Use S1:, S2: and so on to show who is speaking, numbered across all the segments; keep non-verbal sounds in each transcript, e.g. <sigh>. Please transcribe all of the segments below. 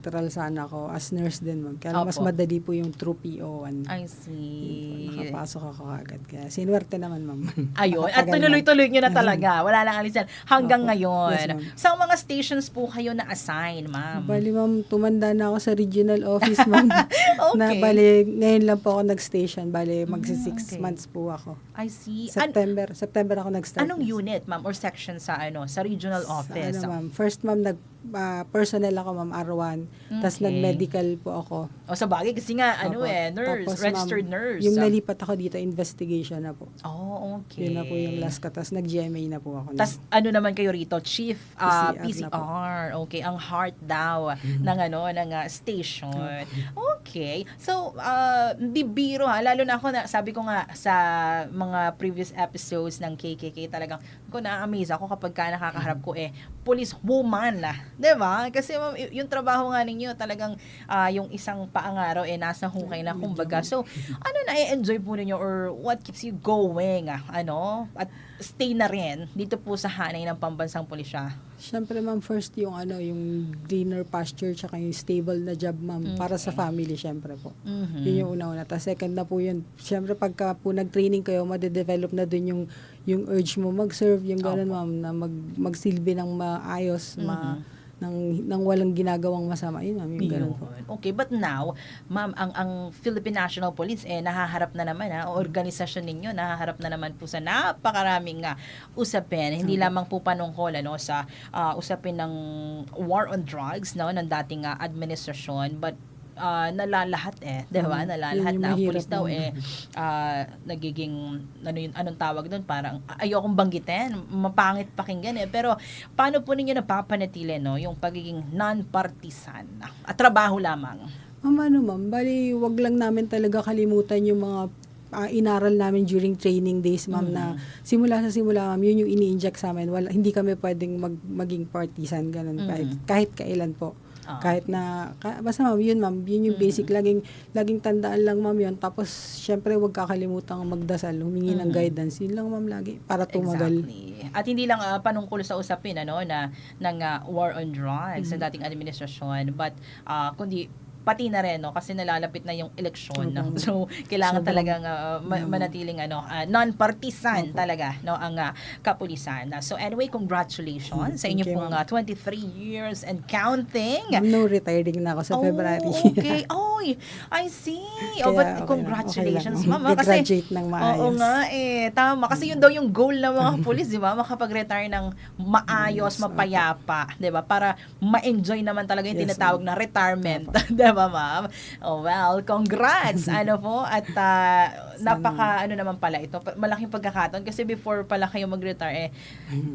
S1: Literal sana ako as nurse din, ma'am. Kaya lang mas
S2: Opo.
S1: madali po yung true PO1.
S2: I
S1: Yun po,
S2: see.
S1: Nakapasok ako agad. Kaya sinuwerte naman, ma'am. <laughs>
S2: Ayun. At
S1: Nakatagal,
S2: tuloy-tuloy nyo na talaga. Wala lang alisan. Hanggang
S1: Opo.
S2: ngayon.
S1: Yes, ma'am.
S2: Sa mga stations po kayo na-assign, ma'am?
S1: Bali, ma'am, tumanda na ako sa regional office, ma'am. <laughs>
S2: okay.
S1: Na, bali, ngayon lang po ako nag-station. Bali, magsi
S2: Mm,
S1: six
S2: okay.
S1: months po ako.
S2: I see. An-
S1: September. September ako nag-start.
S2: anong unit, ma'am? Or section sa ano sa regional
S1: Sa
S2: office?
S1: Ano, ma'am. First, ma'am, nag, ah, personnel ako, ma'am, R1. Tapos
S2: Okay.
S1: nag-medical po ako.
S2: O sa bagay, kasi nga, ano
S1: Opo.
S2: eh, nurse,
S1: Tapos,
S2: registered nurse.
S1: Yung nalipat ako dito, investigation na po.
S2: Oh, okay.
S1: Yun na po yung last ko. Tapos nag-GMA na po ako.
S2: Tas ano naman kayo rito? Chief ah,
S1: PCR.
S2: Okay, ang heart daw ng ano ng ah, station. Okay. So, uh, di biro ha, lalo na ako na sabi ko nga sa mga previous episodes ng KKK talagang ko na-amaze ako kapag ka nakakaharap ko eh police woman na, 'di ba? Kasi ma'am, y- yung trabaho nga ninyo talagang ah, yung isang paangaraw eh nasa hukay na kumbaga. So, ano na-enjoy po ninyo or what keeps you going? ah, ano? At stay na rin dito po sa hanay ng pambansang pulisya.
S1: Siyempre, ma'am, first yung ano, yung greener pasture tsaka yung stable na job, ma'am, para sa family, siyempre po.
S2: Mhm.
S1: Yun yung una-una. Tapos second na po yun, siyempre pagka po nag-training kayo, madedevelop na dun yung, yung urge mo mag-serve, yung gano'n, ma'am, na mag, magsilbi ng maayos, ma,
S2: Mhm.
S1: ng, ng walang ginagawang masama. Yun, ma'am, yung gano'n po.
S2: Yun. Okay, but now, ma'am, ang ang Philippine National Police eh nahaharap na naman ha, organisasyon ninyo nahaharap na naman po sa napakaraming nga usapin, hindi lamang po panungkol ano sa ah, usapin ng war on drugs no ng dating ah, administrasyon, but ah, nalalahat eh, 'di ba?
S1: Mm,
S2: Nalalahat na ang pulis daw eh ah, nagiging ano yun, anong tawag doon parang ayokong banggitin, mapangit pakinggan eh. Pero paano po ninyo napapanatili no yung pagiging non-partisan at trabaho lamang?
S1: Ma'am, ano ma'am, bali, wag lang namin talaga kalimutan yung mga ah, inaral namin during training days, ma'am, na simula sa simula, ma'am, yun yung ini-inject sa amin. Wala, hindi kami pwedeng mag, maging partisan, ganun,
S2: Mhm.
S1: kahit, kahit kailan po.
S2: Ah.
S1: Kahit na, ka, basta ma'am, yun ma'am, yun yung basic, laging, laging tandaan lang ma'am yun. Tapos, syempre, wag kakalimutan magdasal, humingi ng
S2: Mhm.
S1: guidance. Yun lang ma'am lagi, para tumagal.
S2: Exactly. At hindi lang ah, panungkol sa usapin ano na ng ah, war on drugs
S1: Mm-hmm.
S2: sa dating administrasyon but ah, kundi pati na rin no kasi nalalapit na yung eleksyon no?
S1: Opo.
S2: so kailangan talagang ah, ma-
S1: Mm.
S2: manatiling ano ah, non-partisan
S1: Opo.
S2: talaga no ang ah, kapulisan so anyway congratulations sa inyo pong ah, 23 years and counting
S1: Ma'am, no retiring na ako sa
S2: Oh,
S1: February.
S2: okay. <laughs> Oy, I see. oh,
S1: Kaya
S2: but
S1: okay lang,
S2: congratulations,
S1: okay lang.
S2: ma'am. ah, Kasi,
S1: Mag-graduate ng maayos.
S2: Oo nga eh. Tama. Kasi yun daw yung goal ng mga <laughs> pulis, di ba? Makapag-retire ng maayos,
S1: Yes,
S2: mapayapa. Di ba? Para ma-enjoy naman talaga yung
S1: Yes,
S2: tinatawag na retirement. <laughs> di ba, ma'am? Oh, well, congrats. <laughs> ano po? At ah, napaka, ano naman pala ito, pa- malaking pagkakataon. Kasi before pala kayo mag-retire, eh,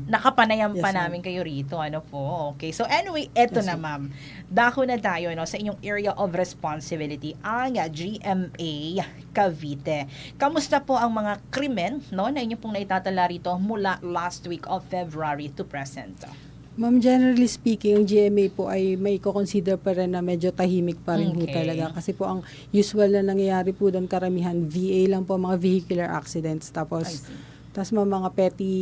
S2: nakapanayam pa
S1: Yes, ma'am.
S2: namin kayo rito. Ano po? Okay. So anyway, eto
S1: Yes,
S2: na ma'am. Dako na tayo no, sa inyong area of responsibility, ang GMA Cavite. Kamusta po ang mga krimen no, na inyo pong naitatala rito mula last week of February to present?
S1: Ma'am, generally speaking, ang GMA po ay may consider pa rin na medyo tahimik pa rin po
S2: Okay.
S1: talaga. Kasi po ang usual na nangyayari po doon karamihan, VA lang po, mga vehicular accidents. Tapos, tapos mga, mga petty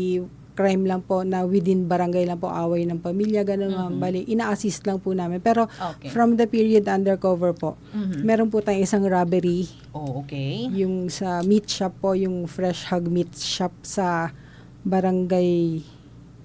S1: crime lang po na within barangay lang po, away ng pamilya, ganun ma'am.
S2: Mhm.
S1: Bali, ina-assist lang po namin. Pero
S2: Okay.
S1: from the period undercover po,
S2: Mhm.
S1: meron po tayong isang robbery,
S2: Oh, okay.
S1: yung sa meat shop po, yung fresh hog meat shop sa barangay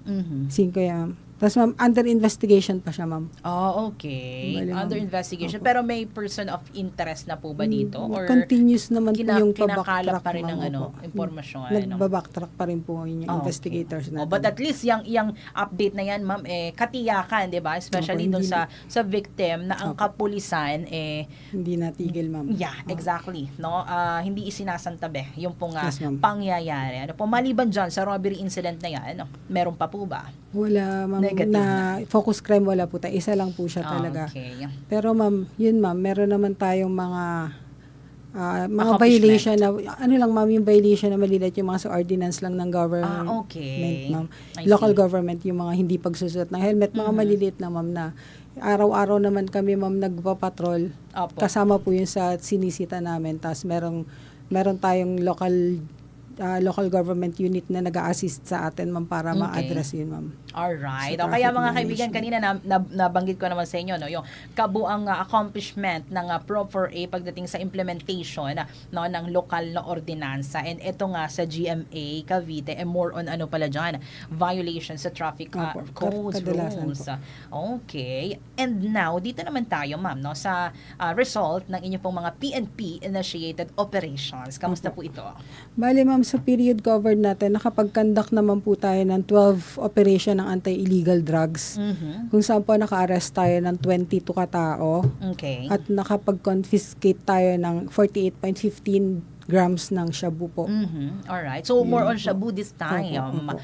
S2: Mhm.
S1: 5 yan. Tapos ma'am, under investigation pa siya ma'am.
S2: Oh, okay.
S1: Bali.
S2: Under investigation.
S1: Opo.
S2: Pero may person of interest na po ba dito?
S1: Mm,
S2: Or
S1: continuous naman
S2: kina-
S1: po yung
S2: kinakalap
S1: pabacktrack
S2: pa rin ng
S1: ma'am,
S2: ano,
S1: opo.
S2: impormasyon?
S1: Nagbabacktrack pa rin po yung
S2: Ah, okay.
S1: investigators
S2: Oh,
S1: natin.
S2: but at least yung yung update na yan, ma'am, eh katiyakan, 'di ba? Especially
S1: Opo, hindi
S2: sa sa victim na ang
S1: Opo.
S2: kapulisan eh
S1: Hindi natigil ma'am.
S2: yeah,
S1: Oh.
S2: exactly, no? Ah, hindi isinasantabi yung pong ah,
S1: Yes, ma'am.
S2: pangyayari. Ano po maliban diyan sa robbery incident na yan, ano, meron pa po ba?
S1: Wala ma'am
S2: Negative
S1: na,
S2: na.
S1: focus crime wala po tayo. Isa lang po siya talaga.
S2: Okay.
S1: Pero ma'am, yun ma'am, meron naman tayong mga ah, mga violation na ano lang ma'am yung violation na malilit yung mga sa ordinance lang ng government
S2: Ah, okay.
S1: ma'am. Local
S2: see.
S1: government yung mga hindi pagsusuot ng helmet, mga
S2: Mhm.
S1: maliliit na ma'am na araw-araw naman kami ma'am nagpapatrol.
S2: Opo.
S1: Kasama po yun sa sinisita namin. Tapos merong, meron tayong local ah, local government unit na nag assist sa atin, ma'am, para
S2: Okay.
S1: ma-address yun, ma'am.
S2: Alright.
S1: Sa
S2: O kaya mga kaibigan,
S1: violation.
S2: kanina na, na, nabanggit ko naman sa inyo, no, yung kabuang uh, accomplishment ng uh, Prop 4A pagdating sa implementation uh, no, ng lokal na ordinansa. And ito nga sa GMA, Cavite, eh, more on ano pala dyan, violations sa traffic uh,
S1: Opo,
S2: codes, rules.
S1: po.
S2: Okay. And now, dito naman tayo, ma'am, no, sa uh, result ng inyong pong mga PNP-initiated operations. Kamusta po ito?
S1: Bale, ma'am, sa period covered natin, nakapag-conduct naman po tayo ng 12 operation ng anti-illegal drugs.
S2: Mhm.
S1: Kung saan po naka-arrest tayo ng 22 katao
S2: Okay.
S1: at nakapag-confiscate tayo ng 48.15 grams ng shabu po.
S2: Mhm. Alright. So, more on. Shabu this time.
S1: Opo,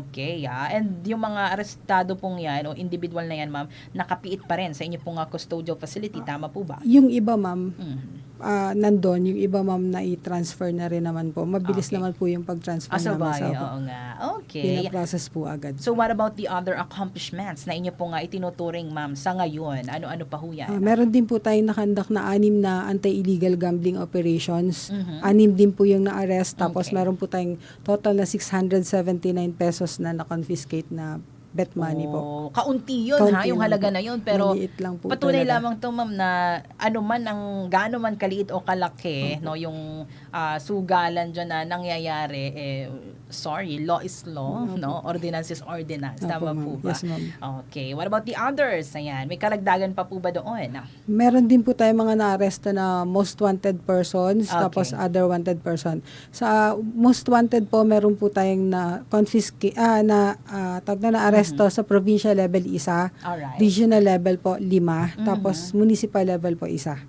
S2: Okay, ah. And yung mga arestado pong yan, o individual na yan, ma'am, nakapiit pa rin sa inyo pong ah, custodial facility. Tama po ba?
S1: Yung iba, ma'am,
S2: Mhm.
S1: Ah, nandun. Yung iba, ma'am, na i-transfer na rin naman po. Mabilis
S2: Okay.
S1: naman po yung pag-transfer
S2: Ah,
S1: naman sa
S2: bagay. Oo nga. Okay.
S1: Pinaprocess po agad.
S2: So, what about the other accomplishments na inyo pong ah, itinuturing, ma'am, sa ngayon? Ano-ano pa ho yan?
S1: Ah, meron din po tayong nakandak na anim na anti-illegal gambling operations.
S2: Mhm.
S1: Anim din po yung na-arrest. Tapos
S2: Okay.
S1: meron po tayong total na 679 pesos na na-confiscate na bet money po.
S2: Oh, kaunti yun, ha?
S1: Kaunti
S2: Yung
S1: lang
S2: halaga
S1: po.
S2: na yun. Pero,
S1: Maliit lang po
S2: Patunay
S1: talaga.
S2: lamang to ma'am na ano man ang gaano man kaliit o kalaki no yung ah, sugalan diyan na nangyayari eh sorry law is law no? Ordinance is ordinance.
S1: Opo,
S2: tama po ba?
S1: Yes, ma'am.
S2: Okay. What about the others? Ayan may karagdagan pa po ba doon?
S1: Meron din po tayong mga na-arresto na most wanted persons,
S2: Okay.
S1: tapos other wanted person. Sa most wanted po, meron po tayong na confiscate, ah, na, ah, tawag na na-arresto sa provincial level isa,
S2: alright.
S1: regional level po lima,
S2: Mhm.
S1: tapos municipal level po isa.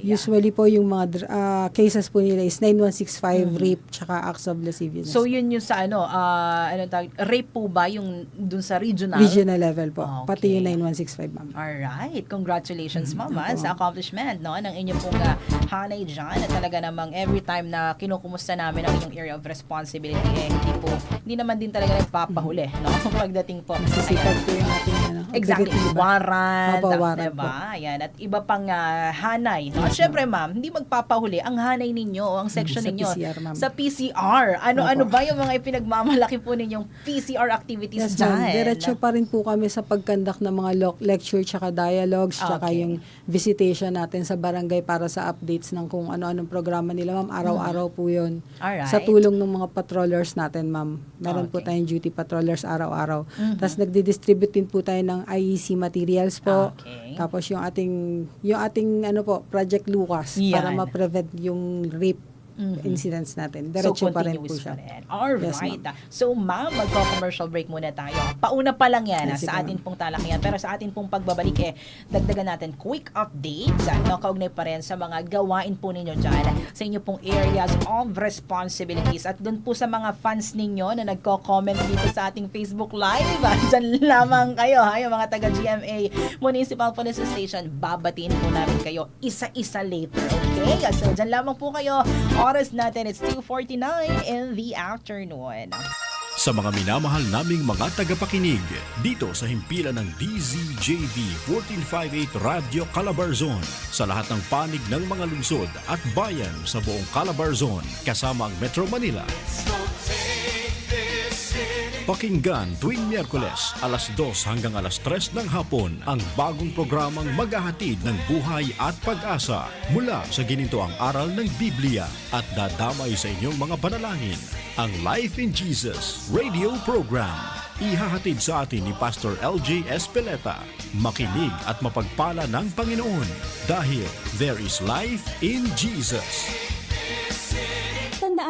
S2: Yeah.
S1: Usually po yung mga ah, cases po nila is 9165 rape tsaka acts of lasciviousness.
S2: So yun yung sa ano ah ano tawag rape po ba yung dun sa regional
S1: regional level po.
S2: Okay.
S1: Pati yung 9165 ma'am.
S2: Alright. Congratulations,
S1: Mm,
S2: Mama, sa accomplishment no, ng inyong pong uh, hanay dyan. At talaga namang every time na kinukumusta namin ang inyong area of responsibility, eh, hindi po, hindi naman din talaga nagpapahuli, no? <laughs> Pagdating po.
S1: Nasisipag
S2: Ayan.
S1: po yung ating ano,
S2: Exactly. Warrant.
S1: Opo, warrant
S2: diba? Ayan. At iba pang ah, hanay. No? At syempre, ma'am, hindi magpapahuli. Ang hanay ninyo, ang section
S1: Sa
S2: ninyo.
S1: PCR, ma'am.
S2: Sa PCR. Ano-ano ba yung mga ipinagmamalaki po ninyong PCR activities
S1: Yes,
S2: dyan?
S1: Diretso pa rin po kami sa pagkandak ng mga lecture tsaka dialogues tsaka
S2: Okay.
S1: yung visitation natin sa barangay para sa updates ng kung ano-anong programa nila, ma'am. Araw-araw po yun.
S2: Alright.
S1: Sa tulong ng mga patrollers natin, ma'am. Meron po
S2: Okay.
S1: tayong duty patrollers araw-araw.
S2: Mhm.
S1: Tapos nagdi-distribute din po tayo ng IEC materials po.
S2: Okay.
S1: Tapos yung ating yung ating ano po, Project Lucas para
S2: Yan.
S1: ma-prevent yung rape
S2: Mhm.
S1: incidents natin.
S2: So,
S1: Diretso pa rin po siya.
S2: pa rin.
S1: Yes, ma'am.
S2: so, ma'am, magko-commercial break muna tayo. Pauna pa lang yan ah,
S1: Yes,
S2: sa
S1: sige,
S2: atin pong talakihan. Pero sa atin pong pagbabalik, eh, dagdagan natin quick updates. Ano, kaugnay pa rin sa mga gawain po ninyo dyan sa inyo pong areas of responsibilities. At doon po sa mga fans ninyo na nagko-comment dito sa ating Facebook Live, ah, dyan lamang kayo, ha, yung mga taga-GMA Municipal Police Station, babatiin po namin kayo isa-isa later. Okay? So, dyan lamang po kayo. Oras natin, it's 2.49 in the afternoon.
S3: Sa mga minamahal naming mga tagapakinig, dito sa himpilan ng DZJV 1458 Radio Calabarzon, sa lahat ng panig ng mga lungsod at bayan sa buong Calabarzon, kasama ang Metro Manila. Pakinggan tuwing Miyerkules, alas 2 hanggang alas 3 ng hapon, ang bagong programang maghahatid ng buhay at pag-asa mula sa ginintoang aral ng Biblia at dadamay sa inyong mga panalangin. Ang Life in Jesus radio program. Ihahatid sa atin ni Pastor LJ Espeleta. Makinig at mapagpala ng Panginoon dahil there is life in Jesus.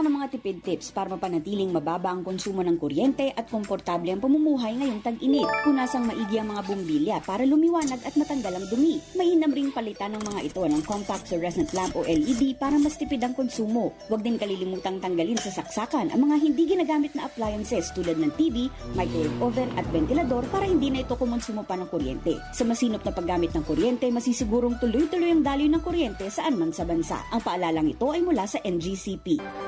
S4: Ang mga tipid tips para mapanatiling mababa ang konsumo ng kuryente at komportable ang pamumuhay ngayong tag-init. Punasang maigi ang mga bumbilya para lumiwanag at matanggal ang dumi. Mainam ring palitan ng mga ito ng compact fluorescent lamp o LED para mas tipid ang konsumo. Huwag din kalilimutang tanggalin sa saksakan ang mga hindi ginagamit na appliances tulad ng TV, microwave oven at ventilador para hindi na ito kumonsumo pa ng kuryente. Sa masinop na paggamit ng kuryente, masisigurong tuloy-tuloy ang daloy ng kuryente saan man sa bansa. Ang paalalang ito ay mula sa NGCP.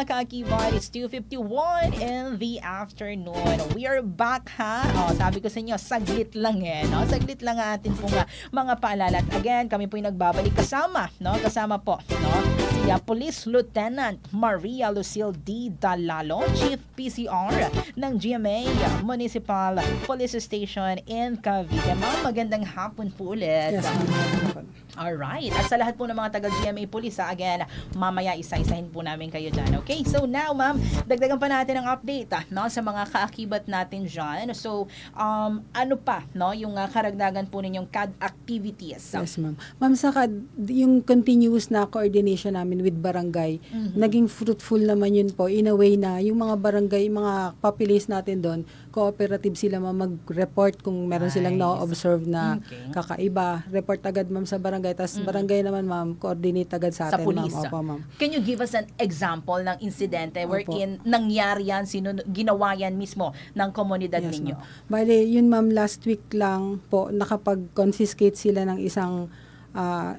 S2: Mga kakibay, it's 2.51 in the afternoon. We are back ha. O, sabi ko sa inyo, saglit lang eh. No? Saglit lang ang atin pong ah, mga paalala. Again, kami po yung nagbabalik kasama. No? Kasama po no? si ah, Police Lieutenant Maria Lucille D. Dalalo, Chief PCR ng GMA Municipal Police Station in Cavite. Ma'am, magandang hapon po ulit.
S1: Yes, ma'am.
S2: Alright. At sa lahat po ng mga taga-GMA Police, ha, again, mamaya isa-isahin po namin kayo dyan. Okay? So now, ma'am, dagdagan pa natin ang update ah, no, sa mga kaakibat natin dyan. So, um, ano pa, no, yung ah, karagdagan po ninyong CAD activities.
S1: Yes, ma'am. Ma'am, saka yung continuous na coordination namin with barangay,
S2: Mhm.
S1: naging fruitful naman yun po in a way na yung mga barangay, mga populace natin doon, cooperative sila ma'am mag-report kung meron silang
S2: Nice.
S1: na-observe na
S2: Okay.
S1: kakaiba. Report agad ma'am sa barangay. Tapos barangay naman ma'am, coordinate agad sa
S2: Mm. Sa
S1: atin ma'am. Opo, ma'am.
S2: Can you give us an example ng insidente
S1: Opo.
S2: wherein nangyari yan, sino, ginawa yan mismo ng komunidad
S1: Yes,
S2: ninyo?
S1: ma'am. Bale, yun ma'am, last week lang po, nakapag-confiscate sila ng isang ah,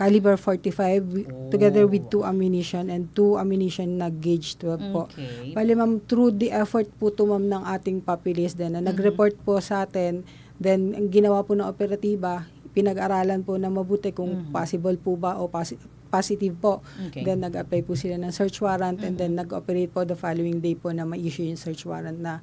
S1: caliber 45 wi-
S2: Oh.
S1: together with two ammunition and two ammunition na gauge 12 po.
S2: Okay.
S1: Bale ma'am, through the effort po to ma'am ng ating papilis din
S2: Mm-hmm.
S1: na nag-report po sa atin, then ang ginawa po ng operatiba, pinag-aralan po na mabuti kung possible po ba o posi- positive po.
S2: Mm-hmm. Okay. Mm-hmm.
S1: Then nag-apply po sila ng search warrant and then nag-operate po the following day po na ma-issue yung search warrant na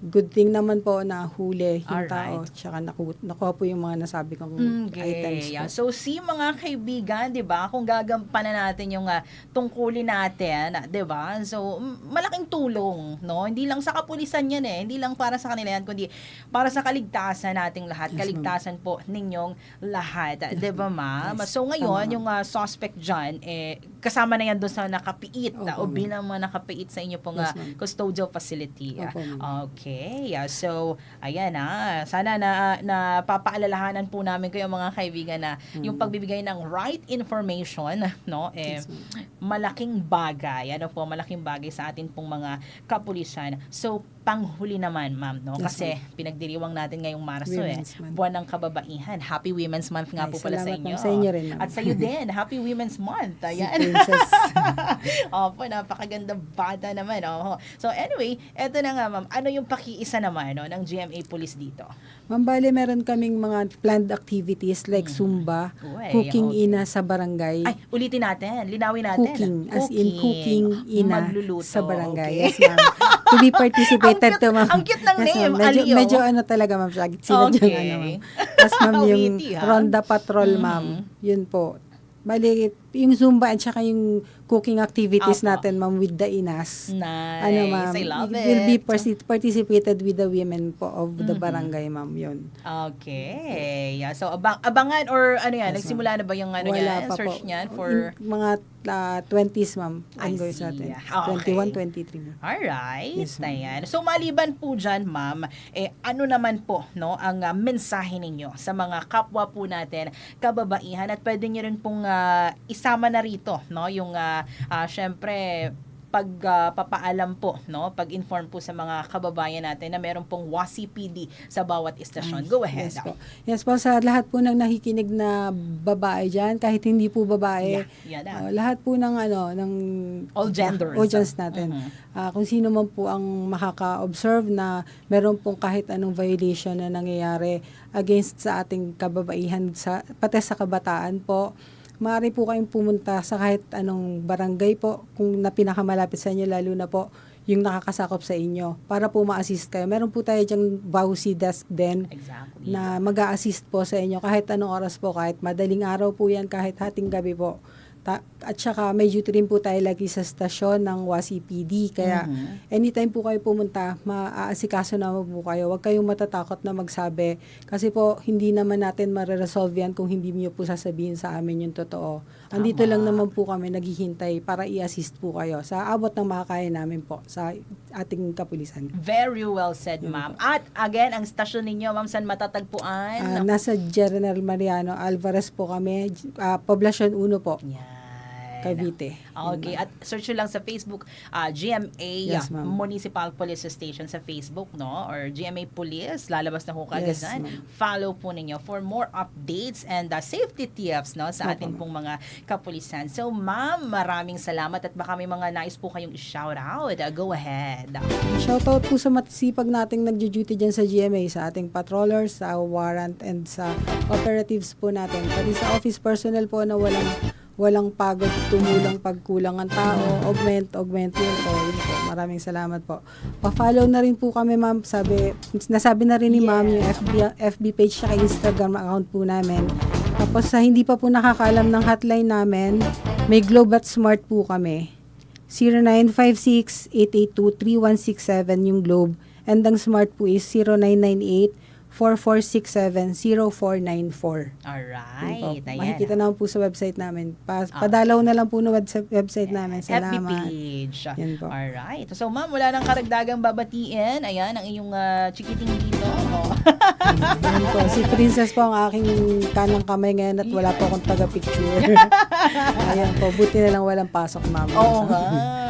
S1: good thing naman po na huli yung tao
S2: Alright.
S1: tsaka naku- nakuha po yung mga nasabi kong
S2: Okay.
S1: items po.
S2: yeah. So, si mga kaibigan, di ba, kung gagampanan natin yung ah, tungkulin natin, di ba? So, m- malaking tulong, no? Hindi lang sa kapulisan yan eh. Hindi lang para sa kanila yan, kundi para sa kaligtasan nating lahat.
S1: Yes, ma'am.
S2: kaligtasan po ninyong lahat. Di ba, ma'am?
S1: Yes.
S2: So, ngayon,
S1: Tama,
S2: yung ah, suspect dyan, eh, kasama na yan doon sa nakapiit ah, o
S1: Opo, ma'am.
S2: bilang mga nakapiit sa inyo pong
S1: Yes,
S2: ah,
S1: ma'am.
S2: custodial facility.
S1: Opo, ma'am.
S2: Okay. Ah, So, ayan na. Sana na, na papaalalahanan po namin kayo mga kaibigan na yung pagbibigay ng right information, <laughs> no, eh,
S1: Mm. Yes,
S2: malaking bagay. Ano po, malaking bagay sa atin pong mga kapulisan. So, panghuli naman, ma'am, no?
S1: Yes,
S2: Kasi pinagdiriwang natin ngayong Marso eh.
S1: Month.
S2: Buwan ng kababaihan. Happy Women's Month nga
S1: Ay,
S2: po pala sa inyo.
S1: ma'am. Sa inyo rin, ma'am.
S2: At sa iyo <laughs> din. Happy Women's Month.
S1: Si
S2: Ayan.
S1: Princess. <laughs>
S2: Opo, napakaganda bata naman. Oh. So anyway, eto na nga ma'am. Ano yung pakiisa naman no, ng GMA Police dito?
S1: Ma'am, bale, meron kaming mga planned activities like Zumba,
S2: Uy,
S1: cooking
S2: okay.
S1: ina sa barangay.
S2: Ay, ulitin natin. Linawin natin.
S1: cooking, as in cooking ina
S2: Magluluto.
S1: sa barangay.
S2: Okay.
S1: Yes, ma'am. <laughs> <laughs> to be participated
S2: Ang cute-
S1: to, ma'am.
S2: ang cute ng
S1: yes,
S2: name.
S1: Medyo,
S2: Aliw.
S1: medyo ano talaga, ma'am. Sagit sila
S2: Okay.
S1: dyan, ano, ma'am. Tapos, ma'am, <laughs> yung? Ronda Patrol, ma'am. Yun po. Bali, yung Zumba at saka yung cooking activities
S2: Apo.
S1: natin, ma'am, with the inas.
S2: Nice.
S1: Ano, ma'am,
S2: I love it.
S1: will be partic- participated with the women po of the
S2: Mhm.
S1: barangay, ma'am. Yun.
S2: Okay. Yeah. So, abang, abangan or ano yan?
S1: Yes,
S2: nagsimula na ba yung ano
S1: Wala
S2: yan? Search
S1: po.
S2: niyan for...
S1: In- mga ah, 20s, ma'am. Ongoing
S2: see.
S1: natin.
S2: Ah, okay.
S1: 21, 23. ma'am.
S2: Alright,
S1: Yes,
S2: ayan. So maliban po dyan, ma'am, eh, ano naman po no, ang ah, mensahe ninyo sa mga kapwa po natin, kababaihan, at pwede nyo rin pong ah, isama na rito, no, yung, uh, syempre, pagpapaalam po, no, pag-inform po sa mga kababayan natin na meron pong WASI PD sa bawat istasyon. Go ahead.
S1: Yes po. Yes po, sa lahat po ng nakikinig na babae dyan, kahit hindi po babae,
S2: Yeah, na.
S1: uh, lahat po ng ano, ng
S2: All genders.
S1: audience natin.
S2: Mhm.
S1: Ah, kung sino man po ang makaka-observe na meron pong kahit anong violation na nangyayari against sa ating kababaihan, sa, pati sa kabataan po, maaari po kayong pumunta sa kahit anong barangay po kung na pinakamalapit sa inyo, lalo na po yung nakakasakop sa inyo para po ma-assist kayo. Meron po tayo dyang VAUSI desk din
S2: Exactly.
S1: na mag assist po sa inyo kahit anong oras po, kahit madaling araw po yan, kahit hating gabi po. Ta- at saka may duty rin po tayo lagi sa stasyon ng WASI PD. Kaya anytime po kayo pumunta, maaasikaso naman po kayo. Huwag kayong matatakot na magsabi. Kasi po, hindi naman natin mareresolve yan kung hindi niyo po sasabihin sa amin yung totoo. Andito lang naman po kami naghihintay para i-assist po kayo sa abot ng makakaya namin po sa ating kapulisan.
S2: Very well said, ma'am. At again, ang stasyon ninyo, ma'am, saan matatagpuan?
S1: Ah, nasa General Mariano Alvarez po kami, ah, Poblacion 1 po,
S2: Yan.
S1: Cavite.
S2: Okay, at search nyo lang sa Facebook, ah, GMA
S1: Yes.
S2: Municipal Police Station sa Facebook, no? Or GMA Police, lalabas na ho kagad
S1: Yes.
S2: Follow po ninyo for more updates and ah, safety tips, no? Sa ating pong mga kapulisan. So, ma'am, maraming salamat at baka may mga nais po kayong i-shout out. Ah, go ahead.
S1: Shoutout po sa matisipag nating nagjo-duty dyan sa GMA, sa ating patrollers, sa warrant, and sa operatives po natin. Pati sa office personnel po na walang walang pagod, tumulang pagkulang ng tao, augment, augment yun po. Yun po. Maraming salamat po. Pa-follow na rin po kami, ma'am. Sabi, nasabi na rin ni ma'am yung FB, FB page at Instagram account po namin. Tapos sa hindi pa po nakakaalam ng hotline namin, may Globe at Smart po kami. 0956-882-3167 yung Globe. And ang Smart po is 0998-4467-0494.
S2: Alright.
S1: Po.
S2: Ayan.
S1: Makikita naman po sa website namin. Pa- padalaw na lang po ng website, website namin.
S2: FB
S1: Salamat.
S2: page.
S1: Yan po.
S2: Alright. So, ma'am, wala nang karagdagang babatiin. Ayan, ang iyong ah, chikiting dito. <laughs> Oh.
S1: Yan po. Si Princess po ang aking kanang kamay ngayon at wala po akong taga-picture. <laughs> Ayan po. Buti na lang walang pasok, ma'am.
S2: Oo nga. <laughs>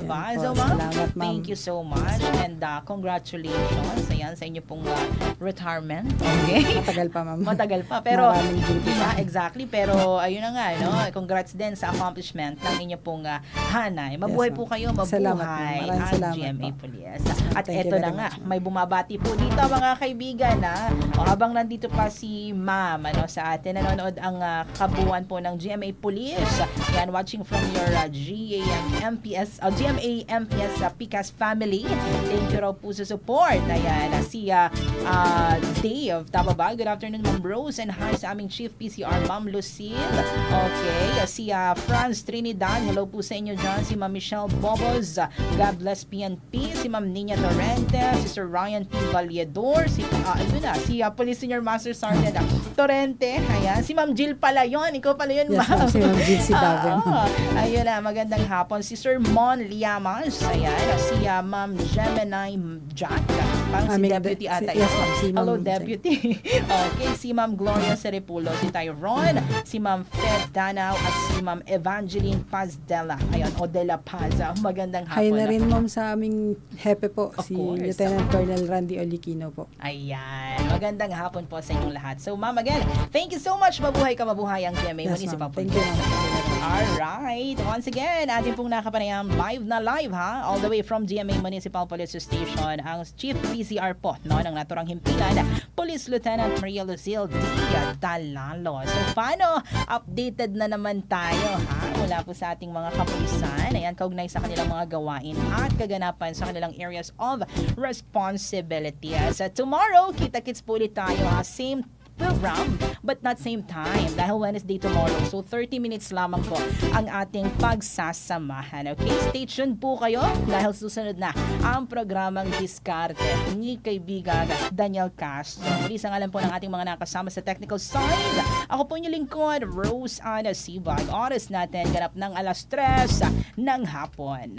S2: Diba?
S1: Yan po.
S2: So, ma'am,
S1: Salamat, ma'am.
S2: thank you so much. And uh, congratulations. Ayan, sa inyo pong uh, retirement. <laughs> Okay?
S1: Matagal pa, ma'am.
S2: Matagal pa. Pero,
S1: Maraming duty pa.
S2: yeah, exactly. Pero, ayun na nga, no? Congrats din sa accomplishment ng inyo pong uh, hanay. Mabuhay
S1: Yes,
S2: po kayo, mabuhay
S1: Salamat, ma'am. Maraming
S2: ang
S1: salamat
S2: GMA
S1: po.
S2: Police. At
S1: Thank you
S2: eto
S1: very
S2: na nga,
S1: much, ma'am.
S2: may bumabati po dito mga kaibigan na o, habang nandito pa si ma'am ano, sa atin, nanonood ang uh, kabuuan po ng GMA Police. Yan, watching from your uh, GAM MPS, uh, GMA MPS uh, PCAS family. Thank you raw po sa support. Ayan, uh, si uh, uh, Dave, tama ba? Good afternoon, Ma'am Rose. And hi sa aming Chief PCR, Ma'am Lucille. Okay, uh, si uh, Franz Trinidad. Hello po sa inyo dyan. Si Ma'am Michelle Bobos. Uh, God bless PNP. Si Ma'am Nina Torrente. Si Sir Ryan P. Valedor. Si, uh, ayun na, si uh, Police Senior Master Sergeant uh, Torrente. Ayan. Si Ma'am Jill pala yun. Ikaw pala yun,
S1: Yes, ma'am. Si Ma'am Jill Sidaven.
S2: Oo. <laughs> ayun na, magandang hapon. Si Sir Mon Liamas. Ayan. Si uh, Ma'am Gemini Jack. Parang si
S1: Aming
S2: Deputy
S1: de- si-
S2: ata.
S1: yes,
S2: ito.
S1: ma'am. Si
S2: Hello. Deputy. <laughs> okay, si Ma'am Gloria Seripulo, si Tyrone, si Ma'am Fed Danao, at si Ma'am Evangeline Pazdela. Ayan, o de la Paz. Ah, Magandang hapon.
S1: Hi na rin, ma'am, sa aming hepe po,
S2: Of
S1: si
S2: course.
S1: Lieutenant Colonel Randy Olikino po.
S2: Ayan. Magandang hapon po sa inyong lahat. So, ma'am, again, thank you so much. Mabuhay ka, mabuhay ang GMA
S1: Yes,
S2: Municipal
S1: ma'am. Thank you,
S2: Police.
S1: ma'am.
S2: Alright. Once again, ating pong nakapanayam live na live ha. All the way from GMA Municipal Police Station. Ang Chief PCR po no, ng naturang himpilan, Police Lieutenant Maria Lucille D. Dalalo. So, paano? Updated na naman tayo ha. Mula po sa ating mga kapulisan. Ayan, kaugnay sa kanilang mga gawain at kaganapan sa kanilang areas of responsibility. So, tomorrow, kita-kits po ulit tayo ha. Same program but not same time dahil Wednesday tomorrow. So 30 minutes lamang po ang ating pagsasamahan. Okay? Stay tuned po kayo dahil susunod na ang programang Diskarte ni kaibigan Daniel Castro. Muli sa ngalan po ng ating mga nakasama sa technical side. Ako po yung lingkod, Rose Ana Sibag. Oras natin ganap ng alas 3 ng hapon.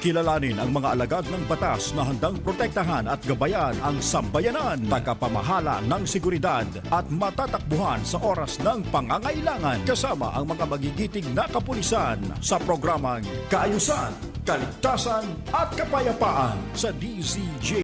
S3: Kilalanin ang mga alagad ng batas na handang protektahan at gabayan ang sambayanan, tagapamahala ng seguridad at matatakbuhan sa oras ng pangangailangan kasama ang mga magigiting na kapulisan sa programang Kaayusan, Kaligtasan at Kapayapaan sa DZJ.